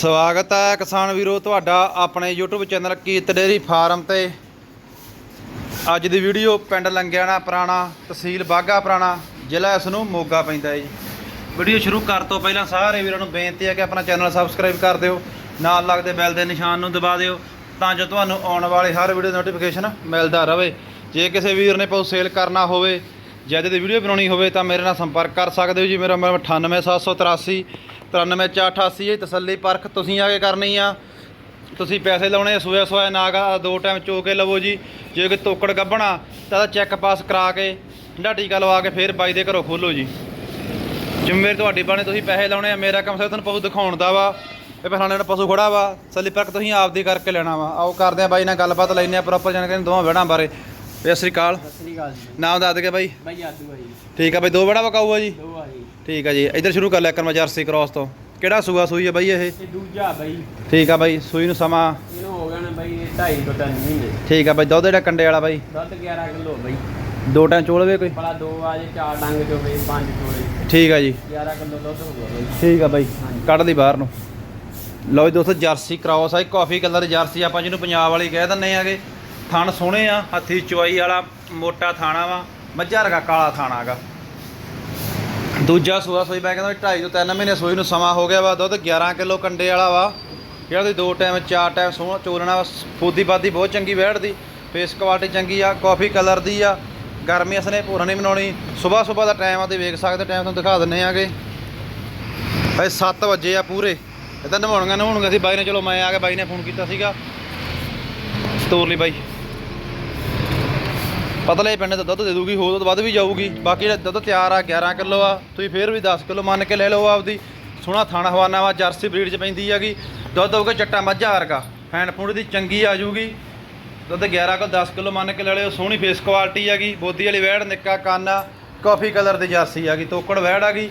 ਸਵਾਗਤ ਹੈ ਕਿਸਾਨ ਵੀਰੋ, ਤੁਹਾਡਾ ਆਪਣੇ YouTube ਚੈਨਲ ਕੀਤ ਡੇਰੀ ਫਾਰਮ ਤੇ। ਅੱਜ ਦੀ ਵੀਡੀਓ ਪਿੰਡ ਲੰਗਿਆਣਾ ਪੁਰਾਣਾ, ਤਹਿਸੀਲ ਬਾਗਾ ਪੁਰਾਣਾ, ਜ਼ਿਲ੍ਹਾ ਇਸ ਨੂੰ ਮੋਗਾ ਪੈਂਦਾ ਹੈ ਜੀ। ਵੀਡੀਓ ਸ਼ੁਰੂ ਕਰਨ ਤੋਂ ਪਹਿਲਾਂ ਸਾਰੇ ਵੀਰਾਂ ਨੂੰ ਬੇਨਤੀ ਹੈ ਕਿ ਆਪਣਾ ਚੈਨਲ ਸਬਸਕ੍ਰਾਈਬ ਕਰ ਦਿਓ, ਨਾਲ ਲੱਗਦੇ ਬੈਲ ਦੇ ਨਿਸ਼ਾਨ ਨੂੰ ਦਬਾ ਦਿਓ, ਤਾਂ ਜੋ ਤੁਹਾਨੂੰ ਆਉਣ ਵਾਲੇ ਹਰ ਵੀਡੀਓ ਨੋਟੀਫਿਕੇਸ਼ਨ ਮਿਲਦਾ ਰਹੇ। ਜੇ ਕਿਸੇ ਵੀਰ ਨੇ ਪਉ ਸੇਲ ਕਰਨਾ ਹੋਵੇ ਜਾਂ ਦੀ ਵੀਡੀਓ ਬਣਾਉਣੀ ਹੋਵੇ ਤਾਂ ਮੇਰੇ ਨਾਲ ਸੰਪਰਕ ਕਰ ਸਕਦੇ ਹੋ ਜੀ। ਮੇਰਾ ਨੰਬਰ 98783 93488 ਇਹ ਤਸੱਲੀ ਪਰਖ ਤੁਸੀਂ ਆ ਕੇ ਕਰਨੀ ਆ। ਤੁਸੀਂ ਪੈਸੇ ਲਾਉਣੇ ਸੋਇਆ ਸੋਇਆ ਨਾਗਾ ਦੋ ਟਾਈਮ ਚੋ ਕੇ ਲਵੋ ਜੀ। ਜੇ ਕੋਈ ਤੋਕੜ ਗੱਭਣਾ, ਤਾਂ ਉਹਦਾ ਚੈੱਕ ਪਾਸ ਕਰਾ ਕੇ ਠੰਡਾ ਟੀਕਾ ਲਵਾ ਕੇ ਫੇਰ ਬਾਈ ਦੇ ਘਰੋਂ ਖੋਲੋ ਜੀ। ਜ਼ਿੰਮੇਵਾਰੀ ਤੁਹਾਡੀ ਬਣੇ, ਤੁਸੀਂ ਪੈਸੇ ਲਾਉਣੇ ਆ। ਮੇਰਾ ਕੰਮ ਸਿਰ ਤੁਹਾਨੂੰ ਪਸ਼ੂ ਦਿਖਾਉਣ ਦਾ ਵਾ। ਇਹ ਪਹਿਲਾਂ ਨਾਲ ਪਸ਼ੂ ਖੜਾ ਵਾ। ਤਸੱਲੀ ਪਰਖ ਤੁਸੀਂ ਆਪਦੀ ਕਰਕੇ ਲੈਣਾ ਵਾ। ਆਓ ਕਰਦੇ ਆ ਬਾਈ ਨਾਲ ਗੱਲਬਾਤ ਲੈਣੇ ਆ ਪ੍ਰੋਪਰ ਜਾਣਕਾਰੀ ਦੋਵਾਂ ਵਿਹੜਾਂ ਬਾਰੇ। ਸਤਿ ਸ੍ਰੀ ਅਕਾਲ। ਸਤਿ ਸ੍ਰੀ ਅਕਾਲ ਜੀ। ਨਾਮ ਦੱਸ ਦੇ ਬਾਈ। ਬਾਈ ਆਦੂ ਆ ਜੀ। ਠੀਕ ਆ ਬਾਈ ਦੋ ਵਿਹੜਾ ਵਕਾਊ ਆ ਜੀ? ਦੋ ਆ ਜੀ। ਠੀਕ ਆ ਜੀ ਇੱਧਰ ਸ਼ੁਰੂ ਕਰ ਲਿਆ ਕਰਮਾ ਜਰਸੀ ਕ੍ਰਾਸ ਤੋਂ। ਕਿਹੜਾ ਸੂਆ ਸੂਈ ਆ ਬਾਈ ਇਹ? ਤੇ ਦੂਜਾ ਬਾਈ। ਠੀਕ ਆ ਬਾਈ ਸੂਈ ਨੂੰ ਸਮਾਂ। ਇਹਨੂੰ ਹੋ ਗਿਆ ਨਾ ਬਾਈ 2.5 ਤੋਂ 3 ਮਹੀਨੇ। ਠੀਕ ਆ ਬਾਈ ਦੁੱਧ ਜਿਹੜਾ ਕੰਡੇ ਵਾਲਾ ਬਾਈ। ਦੁੱਧ 11 ਕਿਲੋ ਬਾਈ। ਦੋ ਟਾਈਮ ਚੋਲਵੇ ਕੋਈ? ਭਲਾ ਦੋ ਆ ਜੇ ਚਾਰ ਡੰਗ ਚੋ ਬਈ ਪੰਜ ਚੋਲੇ ਠੀਕ ਆ ਜੀ। 11 ਕਿਲੋ ਦੁੱਧ ਹੋ ਗਿਆ ਬਾਈ। ਠੀਕ ਆ ਬਾਈ। ਕੱਢ ਲਈ ਬਾਹਰ ਨੂੰ। ਲਓ ਜੀ ਦੋਸਤੋ ਜਰਸੀ ਕ੍ਰਾਸ ਆ ਕਾਫੀ ਕਲਰ ਜਰਸੀ ਆਪਾਂ ਜਿਹਨੂੰ ਪੰਜਾਬ ਵਾਲੀ ਕਹਿ ਦਿੰਨੇ ਆਗੇ ਥਣ ਸੋਹਣੇ ਆ, ਹੱਥੀ ਚਵਾਈ ਵਾਲਾ ਮੋਟਾ ਥਾਣਾ ਵਾ, ਮੱਝਾ ਰਗਾ ਕਾਲਾ ਥਾਣਾ ਗਾ। ਦੂਜਾ ਸੂਆ ਸੋਈ, ਮੈਂ ਕਹਿੰਦਾ 2.5 ਤੋਂ 3 ਮਹੀਨੇ ਸੋਈ ਨੂੰ ਸਮਾਂ ਹੋ ਗਿਆ ਵਾ, ਦੁੱਧ 11 ਕਿਲੋ ਕੰਡੇ ਵਾਲਾ ਵਾ। ਜਿਹੜਾ ਤੁਸੀਂ ਦੋ ਟਾਈਮ, ਚਾਰ ਟਾਈਮ ਸੋਹਣਾ ਚੋਲਣਾ ਵਾ, ਫੂਦੀ ਬਾਦੀ ਬਹੁਤ ਚੰਗੀ ਬੈਠ ਦੀ ਫੇਸ ਕੁਆਲਿਟੀ ਚੰਗੀ ਆ, ਕਾਫੀ ਕਲਰ ਦੀ ਆ। ਗਰਮੀ ਅਸਨੇ ਭੋਰਾ ਨਹੀਂ ਬਣਾਉਣੀ ਸਵੇਰ ਸਵੇਰ ਦਾ ਟਾਈਮ ਆ ਤੇ ਵੇਖ ਸਕਦੇ, ਟਾਈਮ ਤੁਹਾਨੂੰ ਦਿਖਾ ਦਿੰਨੇ ਆਗੇ। ਭਾਈ 7 ਵਜੇ ਆ ਪੂਰੇ। ਇਹ ਤਾਂ ਨਵਾਉਣੀਆਂ ਨਵਾਉਣੀਆਂ ਸੀ, ਬਾਈ ਨੇ, ਚਲੋ ਮੈਂ ਆ ਕੇ ਬਾਈ ਨੇ ਫੋਨ ਕੀਤਾ ਸੀਗਾ। ਤੋਰ ਲਈ ਬਾਈ। ਪਤਲੇ ਪਿੰਡ ਦਾ ਦੁੱਧ ਦੇ ਦੂਗੀ, ਹੋਰ ਤੋਂ ਵੱਧ ਵੀ ਜਾਊਗੀ। ਬਾਕੀ ਜਿਹੜਾ ਦੁੱਧ ਤਿਆਰ ਆ 11 ਕਿਲੋ ਆ, ਤੁਸੀਂ ਫੇਰ ਵੀ 10 ਕਿਲੋ ਮੰਨ ਕੇ ਲੈ ਲਓ ਆਪਦੀ। ਸੋਹਣਾ ਥਾਣਾ ਹਵਾਨਾ ਵਾ, ਜਰਸੀ ਬਰੀਡ ਚ ਪੈਂਦੀ ਹੈਗੀ। ਦੁੱਧ ਹੋਊਗਾ ਚੱਟਾ ਮੱਝਾ ਵਰਗਾ। ਫੈਨ ਫੂਡ ਦੀ ਚੰਗੀ ਆ ਜੂਗੀ ਦੁੱਧ 11 ਕੋ 10 ਕਿਲੋ ਮੰਨ ਕੇ ਲੈ ਲਿਓ। ਸੋਹਣੀ ਫੇਸ ਕੁਆਲਿਟੀ ਹੈਗੀ। ਬੋਦੀ ਵਾਲੀ ਵੈੜ, ਨਿੱਕਾ ਕਾਨਾ ਆ। ਕਾਫੀ ਕਲਰ ਦੀ ਜਰਸੀ ਹੈਗੀ। ਤੋਕੜ ਵੈੜ ਹੈਗੀ।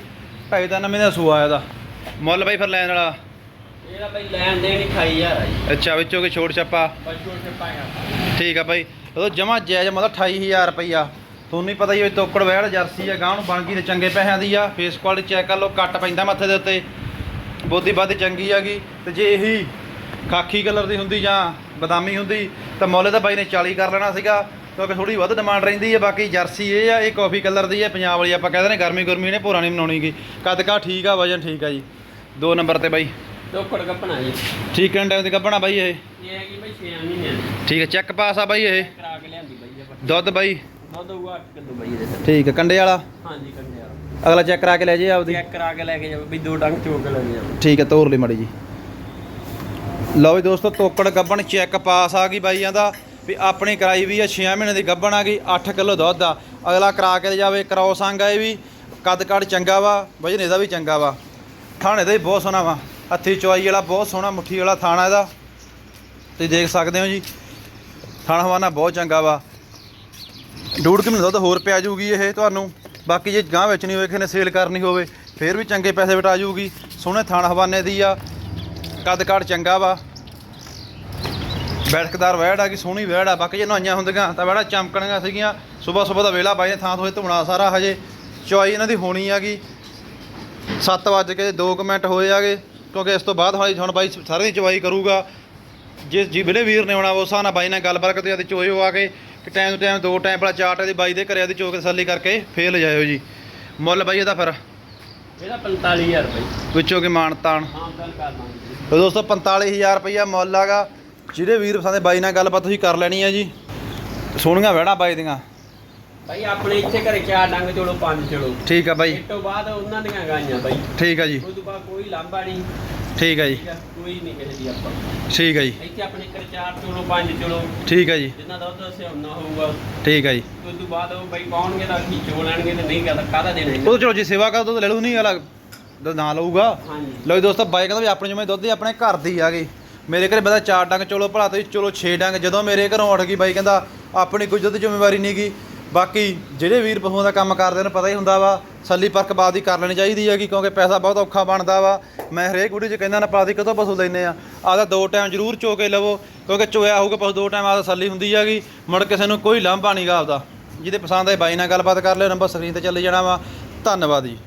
ਢਾਈ ਤਿੰਨ ਮਹੀਨੇ ਦਾ ਸੂਆ ਇਹਦਾ। ਮੁੱਲ ਬਾਈ ਫਿਰ ਲੈਣ ਵਾਲਾ। ਇਹਦਾ ਬਾਈ ਲੈਣ ਦੇਣ 28000 ਆ ਜੀ ਅੱਛਾ ਵਿੱਚੋਂ ਕੋਈ ਛੋਟ ਛੱਪਾ? ਠੀਕ ਆ ਬਾਈ। ਉਹ ਜਮਾ ਜਾਇਜ਼ ਮਤਲਬ 28000 ਰੁਪਈਆ। ਤੁਹਾਨੂੰ ਹੀ ਪਤਾ ਹੀ ਹੈ ਤੋਕੜ ਵੈੜ ਜਰਸੀ ਆ ਗਾਂ ਨੂੰ ਬਣ ਗਈ ਤੇ ਚੰਗੇ ਪੈਸਿਆਂ ਦੀ ਆ। ਫੇਸ ਕੁਆਲਿਟੀ ਚੈੱਕ ਕਰ ਲਓ ਕੱਟ ਪੈਂਦਾ ਮੱਥੇ ਦੇ ਉੱਤੇ। ਬੋਦੀ ਬਾਦੀ ਚੰਗੀ ਹੈਗੀ ਤੇ ਜੇ ਇਹੀ ਖਾਕੀ ਕਲਰ ਦੀ ਹੁੰਦੀ ਜਾਂ ਬਦਾਮੀ ਹੁੰਦੀ ਤਾਂ ਮੁੱਲ ਤਾਂ ਬਾਈ ਨੇ 40 ਕਰ ਲੈਣਾ ਸੀਗਾ। ਕਿਉਂਕਿ ਥੋੜੀ ਵੱਧ ਡਿਮਾਂਡ ਰਹਿੰਦੀ ਹੈ ਬਾਕੀ ਜਰਸੀ ਇਹ ਆ ਇਹ ਕਾਫੀ ਕਲਰ ਦੀ ਹੈ ਪੰਜਾਬ ਵਾਲੀ ਆਪਾਂ ਕਹਿੰਦੇ ਨੇ ਗਰਮੀ ਗੁਰਮੀ ਨੇ ਭੋਰਾ ਨਹੀਂ ਬਣਾਉਣੀਗੀ ਕੱਦ ਕਾ ਠੀਕ ਆ ਵਜਨ ਠੀਕ ਆ ਜੀ। ਦੋ ਨੰਬਰ ਤੇ ਬਾਈ। ਜੀ। ਠੀਕ ਹੈ ਟਾਈਮ ਦੀ ਕੱਢਣਾ ਬਾਈ ਇਹ। ਇਹ ਹੈਗੀ ਬਾਈ 6 ਮਹੀਨੇ ਦੀ। ਠੀਕ ਹੈ ਚੈੱਕ ਪਾਸ ਆ ਬਾਈ ਇਹ। ਕਰਾ ਕੇ ਲਿਆਂਦੀ ਬਾਈ ਆਪਾਂ। ਦੁੱਧ ਬਾਈ। ਦੁੱਧ ਹੋਊਗਾ 8 ਕਿਲੋ ਬਾਈ ਇਹਦੇ ਤੇ ਠੀਕ ਹੈ ਕੰਡੇ ਵਾਲਾ? ਹਾਂਜੀ ਅਗਲਾ ਚੈੱਕ ਕਰਾ ਕੇ ਲੈ ਜੇ ਆਪਦੀ। ਚੈੱਕ ਕਰਾ ਕੇ ਲੈ ਕੇ ਜਾਓ ਬਈ ਦੋ ਡੰਗ ਚੋ ਕੇ ਲੈ ਕੇ ਠੀਕ ਹੈ ਤੋਰ ਲਈ ਮੜੀ ਜੀ। ਲਓ ਵੀ ਦੋਸਤੋ ਤੋਕੜ ਗੱਬਣ ਚੈੱਕ ਪਾਸ ਆ ਗਈ ਬਾਈਆਂ ਦਾ। ਵੀ ਆਪਣੀ ਕਰਾਈ ਵੀ ਆ 6 ਮਹੀਨੇ ਦੀ ਗੱਬਣ ਆ ਗਈ 8 ਕਿਲੋ ਦੁੱਧ ਆ। ਅਗਲਾ ਕਰਾ ਕੇ ਜਾਵੇ ਕ੍ਰੋਸ ਅੰਗ ਆ ਇਹ ਵੀ। ਕੱਦ ਕੱਦ ਚੰਗਾ ਵਾ ਵਜਨ ਇਹਦਾ ਵੀ ਚੰਗਾ ਵਾ। ਥਾਣੇ ਦਾ ਵੀ ਬਹੁਤ ਸੋਹਣਾ ਵਾ। ਹੱਥੀ ਚੁਆਈ ਵਾਲਾ, ਬਹੁਤ ਸੋਹਣਾ ਮੁੱਠੀ ਵਾਲਾ ਥਾਣਾ ਇਹਦਾ। ਤੁਸੀਂ ਦੇਖ ਸਕਦੇ ਹੋ ਜੀ। ਥਾਣਾ ਹਵਾਨਾ ਬਹੁਤ ਚੰਗਾ ਵਾ। ਡੂੜ ਕਿ ਦੁੱਧ ਹੋਰ ਪਿਆ ਜੂਗੀ ਇਹ ਤੁਹਾਨੂੰ। ਬਾਕੀ ਜੇ ਗਾਂ ਵੇਚਣੀ ਹੋਵੇ ਕਿਸੇ ਨੇ ਸੇਲ ਕਰਨੀ ਹੋਵੇ, ਫੇਰ ਵੀ ਚੰਗੇ ਪੈਸੇ ਵਟਾ ਜੂਗੀ। ਸੋਹਣੇ ਥਾਣ ਹਵਾਨੇ ਦੀ ਆ। ਕੱਦ ਕਾੜ ਚੰਗਾ ਵਾ। ਬੈਠਕਦਾਰ ਵਹਿੜ ਆ ਕਿ ਸੋਹਣੀ ਵਹਿੜ ਆ। ਬਾਕੀ ਜੇ ਨਹਾਈਆਂ ਹੁੰਦੀਆਂ ਤਾਂ ਵਹਿੜਾ ਚਮਕਣੀਆਂ ਸੀਗੀਆਂ। ਸਵੇਰ ਸਵੇਰ ਦਾ ਵੇਲਾ ਬਾਈ ਨੇ ਥਾਂ ਤੋਂ ਧੁਣਾ ਸਾਰਾ ਹਜੇ। ਚੁਆਈ ਇਹਨਾਂ ਦੀ ਹੋਣੀ ਆਗੀ 7 ਵਜੇ ਕੇ 2 ਮਿੰਟ ਹੋਏ ਆਗੇ। ਕਿਉਂਕਿ ਇਸ ਤੋਂ ਬਾਅਦ ਹੁਣ ਹੁਣ ਬਾਈ ਸਾਰੀ ਦੀ ਚੁਆਈ ਕਰੂਗਾ। ਜਿਸ ਜਿਹੜੇ ਵੀਰ ਨੇ ਆਉਣਾ ਉਸ ਹਿਸਾਬ ਨਾਲ ਬਾਈ ਨਾਲ ਗੱਲਬਾਤ ਕਰਦੇ ਆਦੀ ਚੋਏ ਹੋ ਆ ਕੇ ਕਿ ਟਾਈਮ ਤੋਂ ਟਾਈਮ ਦੋ ਟਾਈਮ ਪਹਿਲਾਂ ਚਾਰ ਟਾਈਮ ਦੀ ਬਾਈ ਦੇ ਘਰੇ ਆਦੀ ਚੋ ਕੇ ਤਸੱਲੀ ਕਰਕੇ ਫੇਰ ਲਿਜਾਇਓ ਜੀ। ਮੁੱਲ ਬਾਈ ਇਹਦਾ ਫਿਰ? ਇਹਦਾ 45000 ਬਾਈ। ਵਿੱਚੋਂ ਕਿ ਮਾਣ ਤਾਣ? ਹਾਂ ਗੱਲ ਕਰ। ਤੇ ਦੋਸਤੋ 45000 ਰੁਪਈਆ ਮੁੱਲ ਆਗਾ। ਜਿਹੜੇ ਵੀਰ ਪਸੰਦ ਬਾਈ ਨਾਲ ਗੱਲਬਾਤ ਤੁਸੀਂ ਕਰ ਲੈਣੀ ਆ ਜੀ। ਸੋਹਣੀਆਂ ਵਹਿਣਾ ਬਾਈ ਦੀਆਂ। ਬਾਈ ਆਪਣੇ ਇੱਥੇ ਘਰੇ ਚਾਰ ਡੰਗ ਚੋਲੋ ਪੰਜ ਚੋਲੋ। ਠੀਕ ਆ ਬਾਈ। ਇਸ ਤੋਂ ਬਾਅਦ ਉਹਨਾਂ ਦੀਆਂ ਗਾਈਆਂ ਬਾਈ। ਠੀਕ ਆ ਜੀ। ਉਸ ਤੋਂ ਬਾਅਦ ਕੋਈ ਲਾਂਭਾ ਨਹੀਂ। ਠੀਕ ਆ ਜੀ। ਠੀਕ ਆ ਕੋਈ ਨਹੀਂ ਕਿਸੇ ਦੀ ਆਪਾਂ। ਠੀਕ ਆ ਜੀ। ਇੱਥੇ ਆਪਣੇ ਘਰੇ ਚਾਰ ਚੋਲੋ ਪੰਜ ਚੋਲੋ। ਠੀਕ ਆ ਜੀ। ਜਿੰਨਾ ਦੁੱਧ ਸਿਆਉਣਾ ਹੋਊਗਾ। ਠੀਕ ਆ ਜੀ। ਉਸ ਤੋਂ ਬਾਅਦ ਉਹ ਬਾਈ ਪਾਉਣਗੇ ਤਾਂ ਕੀ ਚੋ ਲੈਣਗੇ ਤੇ ਨਹੀਂ ਕਹਦਾ ਕਾਹਦਾ ਦੇਣਾ ਉਹ ਇਹਨਾਂ? ਤਾਂ ਚਲੋ ਜੇ ਸੇਵਾ ਕਰ ਦੋ ਤਾਂ ਲੈ ਲੂ ਨਹੀਂ ਅਲੱਗ ਦਾ ਨਾਂ ਲਊਗਾ। ਹਾਂਜੀ। ਲਓ ਜੀ ਦੋਸਤੋ ਬਾਈ ਕਹਿੰਦਾ ਵੀ ਆਪਣੇ ਜਿਵੇਂ ਦੁੱਧ ਹੀ ਆਪਣੇ ਘਰ ਦੀ ਆ ਗਈ ਮੇਰੇ ਘਰੇ ਬੰਦਾ ਚਾਰ ਡੰਗ ਚਲੋ ਭਲਾ ਤੁਸੀਂ ਚਲੋ 6 ਡੰਗ। ਜਦੋਂ ਮੇਰੇ ਘਰੋਂ ਉੱਠ ਗਈ ਬਾਈ ਕਹਿੰਦਾ ਆਪਣੀ ਕੋਈ ਦੁੱਧ ਜ਼ਿੰਮੇਵਾਰੀ ਨਹੀਂ ਗੀ। ਬਾਕੀ ਜਿਹੜੇ ਵੀਰ ਪਸ਼ੂਆਂ ਦਾ ਕੰਮ ਕਰਦੇ ਨੇ, ਪਤਾ ਹੀ ਹੁੰਦਾ ਵਾ, ਸੱਲੀ ਪਰਖ ਬਾਦ ਹੀ ਕਰ ਲੈਣੀ ਚਾਹੀਦੀ ਹੈਗੀ, ਕਿਉਂਕਿ ਪੈਸਾ ਬਹੁਤ ਔਖਾ ਬਣਦਾ ਵਾ। ਮੈਂ ਹਰੇਕ ਵੀਡੀਓ 'ਚ ਕਹਿੰਦਾ ਨਾ ਪਾਦੀ ਕਦੋਂ ਪਸ਼ੂ ਲੈਨੇ ਆ। ਆਦਾ ਦੋ ਟਾਈਮ ਜ਼ਰੂਰ ਚੋ ਕੇ ਲਵੋ, ਕਿਉਂਕਿ ਚੋਇਆ ਹੋਊਗਾ ਪਸ਼ੂ ਦੋ ਟਾਈਮ ਆਦਾ ਸੱਲੀ ਹੁੰਦੀ ਹੈਗੀ, ਮੁੜ ਕਿਸੇ ਨੂੰ ਕੋਈ ਲਾਂਭਾ ਨਹੀਂਗਾ ਆਪਦਾ। ਜਿਹਦੇ ਪਸੰਦ ਆਏ ਬਾਈ ਨਾਲ ਗੱਲਬਾਤ ਕਰ ਲਿਓ, ਨੰਬਰ ਸਕਰੀਨ ਤੇ ਚੱਲੀ ਜਾਣਾ ਵਾ। ਧੰਨਵਾਦ ਜੀ।